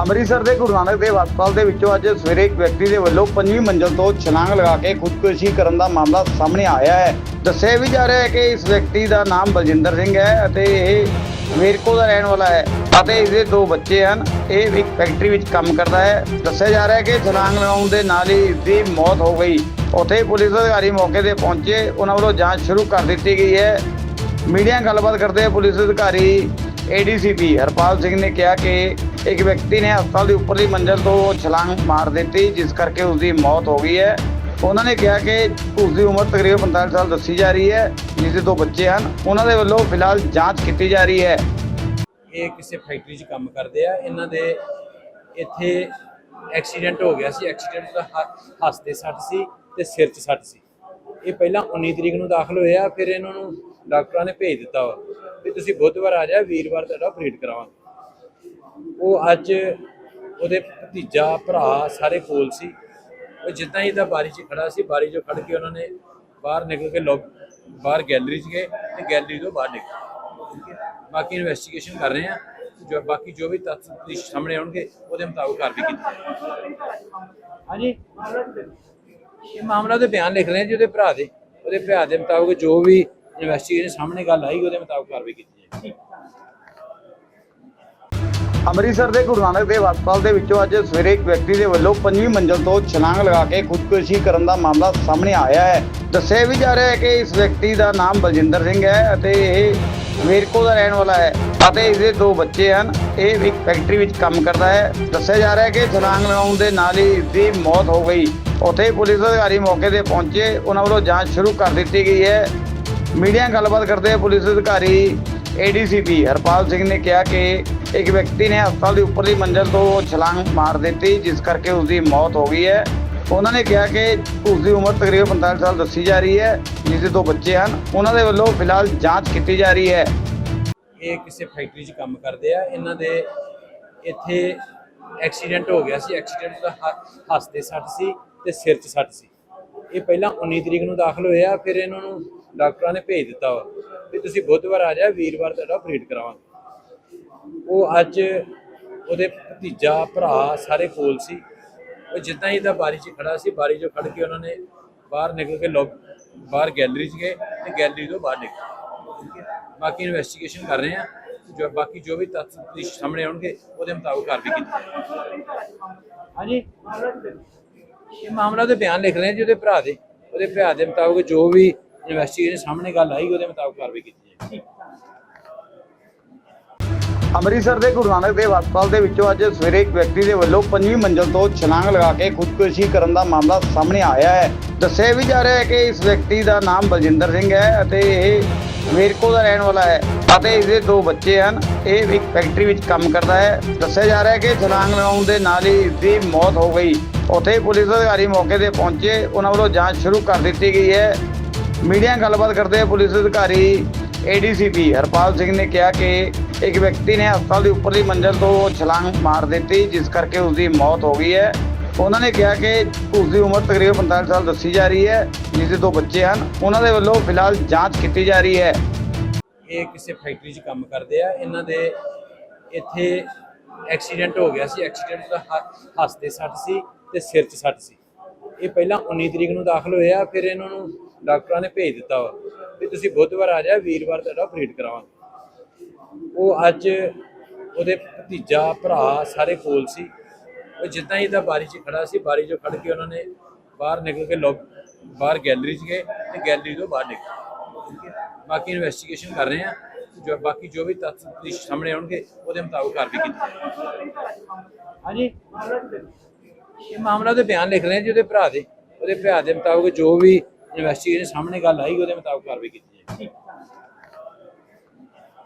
ਅੰਮ੍ਰਿਤਸਰ ਦੇ ਗੁਰੂ ਨਾਨਕ ਦੇਵ ਹਸਪਤਾਲ ਦੇ ਵਿੱਚੋਂ ਅੱਜ ਸਵੇਰੇ ਇੱਕ ਵਿਅਕਤੀ ਦੇ ਵੱਲੋਂ ਪੰਜਵੀਂ ਮੰਜ਼ਲ ਤੋਂ ਛਲਾਂਗ ਲਗਾ ਕੇ ਖੁਦਕੁਸ਼ੀ ਕਰਨ ਦਾ ਮਾਮਲਾ ਸਾਹਮਣੇ ਆਇਆ ਹੈ। ਦੱਸਿਆ ਵੀ ਜਾ ਰਿਹਾ ਹੈ ਕਿ ਇਸ ਵਿਅਕਤੀ ਦਾ ਨਾਮ ਬਲਜਿੰਦਰ ਸਿੰਘ ਹੈ ਅਤੇ ਇਹ ਵੇਰਕੋ ਦਾ ਰਹਿਣ ਵਾਲਾ ਹੈ ਅਤੇ ਇਸਦੇ ਦੋ ਬੱਚੇ ਹਨ। ਇਹ ਇੱਕ ਫੈਕਟਰੀ ਵਿੱਚ ਕੰਮ ਕਰਦਾ ਹੈ। ਦੱਸਿਆ ਜਾ ਰਿਹਾ ਹੈ ਕਿ ਛਲਾਂਗ ਲਗਾਉਣ ਦੇ ਨਾਲ ਹੀ ਇਸ ਦੀ ਮੌਤ ਹੋ ਗਈ। ਉੱਥੇ ਪੁਲਿਸ ਅਧਿਕਾਰੀ ਮੌਕੇ ਤੇ ਪਹੁੰਚੇ। ਉਹਨਾਂ ਵੱਲੋਂ ਜਾਂਚ ਸ਼ੁਰੂ ਕਰ ਦਿੱਤੀ ਗਈ ਹੈ। ਮੀਡੀਆ ਗੱਲਬਾਤ ਕਰਦੇ ਪੁਲਿਸ ਅਧਿਕਾਰੀ ਏਡੀਸੀਪੀ ਹਰਪਾਲ ਸਿੰਘ ਨੇ ਕਿਹਾ ਕਿ ਇੱਕ ਵਿਅਕਤੀ ਨੇ ਹਸਪਤਾਲ ਦੀ ਉੱਪਰਲੀ ਮੰਜ਼ਲ ਤੋਂ ਛਲਾਂਗ ਮਾਰ ਦਿੱਤੀ, ਜਿਸ ਕਰਕੇ ਉਸ ਦੀ ਮੌਤ ਹੋ ਗਈ ਹੈ। ਉਹਨਾਂ ਨੇ ਕਿਹਾ ਕਿ ਉਸ ਦੀ ਉਮਰ ਤਕਰੀਬਨ 45 ਸਾਲ ਦੱਸੀ ਜਾ ਰਹੀ ਹੈ, ਜਿਸ ਦੇ ਦੋ ਬੱਚੇ ਹਨ। ਉਹਨਾਂ ਦੇ ਵੱਲੋਂ ਫਿਲਹਾਲ ਜਾਂਚ ਕੀਤੀ ਜਾ ਰਹੀ ਹੈ। ਇਹ ਕਿਸੇ ਫੈਕਟਰੀ 'ਚ ਕੰਮ ਕਰਦੇ ਆ। ਇਹਨਾਂ ਦੇ ਇੱਥੇ ਐਕਸੀਡੈਂਟ ਹੋ ਗਿਆ ਸੀ। ਐਕਸੀਡੈਂਟ ਦਾ ਹ- ਸੱਟ ਸੀ ਤੇ ਸਿਰ 'ਚ ਸੱਟ ਸੀ। ਇਹ ਪਹਿਲਾਂ 19 ਤਰੀਕ ਨੂੰ ਦਾਖਲ ਹੋਇਆ। ਫਿਰ ਇਹਨਾਂ ਨੂੰ ਡਾਕਟਰਾਂ ਨੇ ਭੇਜ ਦਿੱਤਾ ਵਾ। ਵੀ ਤੁਸੀਂ ਬੁੱਧਵਾਰ ਆ ਜਾ ਵੀਰਵਾਰ ਤੁਹਾਡਾ ਆਪਰੇਟ ਕਰਾਵਾਂਗੇ। ਉਹ ਅੱਜ ਉਹਦੇ ਭਤੀਜਾ ਭਰਾ ਸਾਰੇ ਕੋਲ ਸੀ। ਉਹ ਜਿੱਦਾਂ ਹੀ ਦਾ ਬਾਰੀ 'ਚ ਖੜਾ ਸੀ ਬਾਰੀ 'ਚੋਂ ਖੜ ਕੇ ਉਹਨਾਂ ਨੇ ਬਾਹਰ ਨਿਕਲ ਕੇ ਲੋਕ ਬਾਹਰ ਗੈਲਰੀ 'ਚ ਗਏ ਤੇ ਗੈਲਰੀ ਤੋਂ ਬਾਹਰ ਨਿਕਲੇ। ਬਾਕੀ ਇਨਵੈਸਟੀਗੇਸ਼ਨ ਕਰ ਰਹੇ ਆ ਜੋ ਬਾਕੀ ਜੋ ਵੀ ਤੱਥ ਸਾਹਮਣੇ ਆਉਣਗੇ ਉਹਦੇ ਮੁਤਾਬਕ ਕਾਰਵਾਈ ਕੀਤੀ ਜਾਏਗੀ ਹਾਂਜੀ। ਇਹ ਮਾਮਲਾ ਦੇ ਬਿਆਨ ਲਿਖ ਰਹੇ ਆ ਜੀ ਉਹਦੇ ਭਰਾ ਦੇ। ਉਹਦੇ ਭਰਾ ਦੇ ਮੁਤਾਬਕ ਜੋ ਵੀ ਇਨਵੈਸਟੀਗੇਸ਼ਨ ਸਾਹਮਣੇ ਗੱਲ ਆਈ ਉਹਦੇ ਮੁਤਾਬਕ ਕਾਰਵਾਈ ਕੀਤੀ ਜਾਏਗੀ ਅੰਮ੍ਰਿਤਸਰ ਦੇ ਗੁਰੂ ਨਾਨਕ ਦੇਵ ਹਸਪਤਾਲ ਦੇ ਵਿੱਚੋਂ ਅੱਜ ਸਵੇਰੇ ਇੱਕ ਵਿਅਕਤੀ ਦੇ ਵੱਲੋਂ ਪੰਜਵੀਂ ਮੰਜ਼ਲ ਤੋਂ ਛਲਾਂਗ ਲਗਾ ਕੇ ਖੁਦਕੁਸ਼ੀ ਕਰਨ ਦਾ ਮਾਮਲਾ ਸਾਹਮਣੇ ਆਇਆ ਹੈ। ਦੱਸਿਆ ਵੀ ਜਾ ਰਿਹਾ ਹੈ ਕਿ ਇਸ ਵਿਅਕਤੀ ਦਾ ਨਾਮ ਬਲਜਿੰਦਰ ਸਿੰਘ ਹੈ ਅਤੇ ਇਹ ਵੇਰਕੋ ਦਾ ਰਹਿਣ ਵਾਲਾ ਹੈ ਅਤੇ ਇਸਦੇ ਦੋ ਬੱਚੇ ਹਨ। ਇਹ ਇੱਕ ਫੈਕਟਰੀ ਵਿੱਚ ਕੰਮ ਕਰਦਾ ਹੈ। ਦੱਸਿਆ ਜਾ ਰਿਹਾ ਹੈ ਕਿ ਛਲਾਂਗ ਲਗਾਉਣ ਦੇ ਨਾਲ ਹੀ ਇਸ ਦੀ ਮੌਤ ਹੋ ਗਈ। ਉੱਥੇ ਪੁਲਿਸ ਅਧਿਕਾਰੀ ਮੌਕੇ ਤੇ ਪਹੁੰਚੇ। ਉਹਨਾਂ ਵੱਲੋਂ ਜਾਂਚ ਸ਼ੁਰੂ ਕਰ ਦਿੱਤੀ ਗਈ ਹੈ। ਮੀਡੀਆ ਗੱਲਬਾਤ ਕਰਦੇ ਪੁਲਿਸ ਅਧਿਕਾਰੀ ਏਡੀਸੀਪੀ ਹਰਪਾਲ ਸਿੰਘ ਨੇ ਕਿਹਾ ਕਿ ਇੱਕ ਵਿਅਕਤੀ ਨੇ ਹਸਪਤਾਲ ਦੀ ਉੱਪਰਲੀ ਮੰਜ਼ਲ ਤੋਂ ਛਲਾਂਗ ਮਾਰ ਦਿੱਤੀ, ਜਿਸ ਕਰਕੇ ਉਸ ਦੀ ਮੌਤ ਹੋ ਗਈ ਹੈ। ਉਹਨਾਂ ਨੇ ਕਿਹਾ ਕਿ ਉਸ ਦੀ ਉਮਰ ਤਕਰੀਬਨ 45 ਸਾਲ ਦੱਸੀ ਜਾ ਰਹੀ ਹੈ, ਜਿਸ ਦੇ ਦੋ ਬੱਚੇ ਹਨ। ਉਹਨਾਂ ਦੇ ਵੱਲੋਂ ਫਿਲਹਾਲ ਜਾਂਚ ਕੀਤੀ ਜਾ ਰਹੀ ਹੈ। ਇਹ ਕਿਸੇ ਫੈਕਟਰੀ 'ਚ ਕੰਮ ਕਰਦੇ ਆ। ਇਹਨਾਂ ਦੇ ਇੱਥੇ ਐਕਸੀਡੈਂਟ ਹੋ ਗਿਆ ਸੀ। ਐਕਸੀਡੈਂਟ ਦਾ ਹ- ਸੱਟ ਸੀ ਤੇ ਸਿਰ 'ਚ ਸੱਟ ਸੀ। ਇਹ ਪਹਿਲਾਂ 19 ਤਰੀਕ ਨੂੰ ਦਾਖਲ ਹੋਇਆ, ਫਿਰ ਇਹਨਾਂ ਨੂੰ ਡਾਕਟਰਾਂ ਨੇ ਭੇਜ ਦਿੱਤਾ ਵਾ। ਵੀ ਤੁਸੀਂ ਬੁੱਧਵਾਰ ਆ ਜਾਓ ਵੀਰਵਾਰ ਤੁਹਾਡਾ ਆਪਰੇਟ ਕਰਾਵਾਂਗੇ। ਉਹ ਅੱਜ ਉਹਦੇ ਭਤੀਜਾ, ਭਰਾ ਸਾਰੇ ਕੋਲ ਸੀ। ਉਹ ਜਿੱਦਾਂ ਹੀ ਦਾ ਬਾਰੀ 'ਚ ਖੜਾ ਸੀ, ਬਾਰੀ 'ਚੋਂ ਖੜ ਕੇ ਉਹਨਾਂ ਨੇ ਬਾਹਰ ਨਿਕਲ ਕੇ ਲੋਕ, ਬਾਹਰ ਗੈਲਰੀ 'ਚ ਗਏ ਤੇ ਗੈਲਰੀ ਤੋਂ ਬਾਹਰ ਨਿਕਲੇ। ਬਾਕੀ ਇਨਵੈਸਟੀਗੇਸ਼ਨ ਕਰ ਰਹੇ ਆ। ਜੋ ਬਾਕੀ ਜੋ ਵੀ ਤੱਥ ਸਾਹਮਣੇ ਆਉਣਗੇ, ਉਹਦੇ ਮੁਤਾਬਕ ਕਾਰਵਾਈ ਕੀਤੀ ਹਾਂਜੀ? ਇਹ ਮਾਮਲਾ ਦੇ ਬਿਆਨ ਲਿਖ ਰਹੇ ਜੀ ਉਹਦੇ ਭਰਾ ਦੇ। ਉਹਦੇ ਭਰਾ ਦੇ ਮੁਤਾਬਕ ਜੋ ਵੀ ਇਨਵੈਸਟੀਗੇਸ਼ਨ ਸਾਹਮਣੇ ਗੱਲ ਆਈ, ਉਹਦੇ ਮੁਤਾਬਕ ਕਾਰਵਾਈ ਕੀਤੀ ਜਾਏਗੀ ਅੰਮ੍ਰਿਤਸਰ ਦੇ ਗੁਰੂ ਨਾਨਕ ਦੇਵ ਹਸਪਤਾਲ ਦੇ ਵਿੱਚੋਂ ਅੱਜ ਸਵੇਰੇ ਇੱਕ ਵਿਅਕਤੀ ਦੇ ਵੱਲੋਂ ਪੰਜਵੀਂ ਮੰਜ਼ਲ ਤੋਂ ਛਲਾਂਗ ਲਗਾ ਕੇ ਖੁਦਕੁਸ਼ੀ ਕਰਨ ਦਾ ਮਾਮਲਾ ਸਾਹਮਣੇ ਆਇਆ ਹੈ। ਦੱਸਿਆ ਵੀ ਜਾ ਰਿਹਾ ਹੈ ਕਿ ਇਸ ਵਿਅਕਤੀ ਦਾ ਨਾਮ ਬਲਜਿੰਦਰ ਸਿੰਘ ਹੈ ਅਤੇ ਇਹ ਵੇਰਕੋ ਦਾ ਰਹਿਣ ਵਾਲਾ ਹੈ ਅਤੇ ਇਸਦੇ ਦੋ ਬੱਚੇ ਹਨ। ਇਹ ਇੱਕ ਫੈਕਟਰੀ ਵਿੱਚ ਕੰਮ ਕਰਦਾ ਹੈ। ਦੱਸਿਆ ਜਾ ਰਿਹਾ ਹੈ ਕਿ ਛਲਾਂਗ ਲਗਾਉਣ ਦੇ ਨਾਲ ਹੀ ਇਸ ਦੀ ਮੌਤ ਹੋ ਗਈ। ਉੱਥੇ ਪੁਲਿਸ ਅਧਿਕਾਰੀ ਮੌਕੇ ਤੇ ਪਹੁੰਚੇ। ਉਹਨਾਂ ਵੱਲੋਂ ਜਾਂਚ ਸ਼ੁਰੂ ਕਰ ਦਿੱਤੀ ਗਈ ਹੈ। ਮੀਡੀਆ ਗੱਲਬਾਤ ਕਰਦੇ ਪੁਲਿਸ ਅਧਿਕਾਰੀ ਏਡੀਸੀਪੀ ਹਰਪਾਲ ਸਿੰਘ ਨੇ ਕਿਹਾ ਕਿ ਇੱਕ ਵਿਅਕਤੀ ਨੇ ਹਸਪਤਾਲ ਦੀ ਉੱਪਰਲੀ ਮੰਜ਼ਲ ਤੋਂ ਛਲਾਂਗ ਮਾਰ ਦਿੱਤੀ, ਜਿਸ ਕਰਕੇ ਉਸ ਦੀ ਮੌਤ ਹੋ ਗਈ ਹੈ। ਉਹਨਾਂ ਨੇ ਕਿਹਾ ਕਿ ਉਸ ਦੀ ਉਮਰ ਤਕਰੀਬਨ 45 ਸਾਲ ਦੱਸੀ ਜਾ ਰਹੀ ਹੈ, ਜਿਸ ਦੇ ਦੋ ਬੱਚੇ ਹਨ। ਉਹਨਾਂ ਦੇ ਵੱਲੋਂ ਫਿਲਹਾਲ ਜਾਂਚ ਕੀਤੀ ਜਾ ਰਹੀ ਹੈ। ਇਹ ਕਿਸੇ ਫੈਕਟਰੀ 'ਚ ਕੰਮ ਕਰਦੇ ਆ। ਇਹਨਾਂ ਦੇ ਇੱਥੇ ਐਕਸੀਡੈਂਟ ਹੋ ਗਿਆ ਸੀ। ਐਕਸੀਡੈਂਟ ਦਾ ਹ- ਸੱਟ ਸੀ ਤੇ ਸਿਰ 'ਚ ਸੱਟ ਸੀ। ਇਹ ਪਹਿਲਾਂ 19 ਤਰੀਕ ਨੂੰ ਦਾਖਲ ਹੋਇਆ, ਫਿਰ ਇਹਨਾਂ ਨੂੰ ਡਾਕਟਰਾਂ ਨੇ ਭੇਜ ਦਿੱਤਾ ਵਾ। ਵੀ ਤੁਸੀਂ ਬੁੱਧਵਾਰ ਆ ਜਾ ਵੀਰਵਾਰ ਤੁਹਾਡਾ ਆਪਰੇਟ ਕਰਾਵਾਂਗੇ। ਉਹ ਅੱਜ ਉਹਦੇ ਭਤੀਜਾ, ਭਰਾ ਸਾਰੇ ਕੋਲ ਸੀ। ਉਹ ਜਿੱਦਾਂ ਹੀ ਦਾ ਬਾਰੀ 'ਚ ਖੜਾ ਸੀ, ਬਾਰੀ 'ਚੋਂ ਖੜ ਕੇ ਉਹਨਾਂ ਨੇ ਬਾਹਰ ਨਿਕਲ ਕੇ ਲੋਕ, ਬਾਹਰ ਗੈਲਰੀ 'ਚ ਗਏ ਤੇ ਗੈਲਰੀ ਤੋਂ ਬਾਹਰ ਨਿਕਲੇ। ਬਾਕੀ ਇਨਵੈਸਟੀਗੇਸ਼ਨ ਕਰ ਰਹੇ ਆ ਜੋ ਬਾਕੀ ਜੋ ਵੀ ਤੱਥ ਸਾਹਮਣੇ ਆਉਣਗੇ, ਉਹਦੇ ਮੁਤਾਬਕ ਕਾਰਵਾਈ ਕੀਤੀ ਜਾਏਗੀ ਹਾਂਜੀ। ਇਹ ਮਾਮਲਾ ਦੇ ਬਿਆਨ ਲਿਖ ਰਹੇ ਜੀ, ਉਹਦੇ ਭਰਾ ਦੇ। ਉਹਦੇ ਭਰਾ ਦੇ ਮੁਤਾਬਕ ਜੋ ਵੀ ਇਨਵੈਸਟੀਗੇਸ਼ਨ ਸਾਹਮਣੇ ਗੱਲ ਆਈ, ਉਹਦੇ ਮੁਤਾਬਕ ਕਾਰਵਾਈ ਕੀਤੀ ਜਾਏਗੀ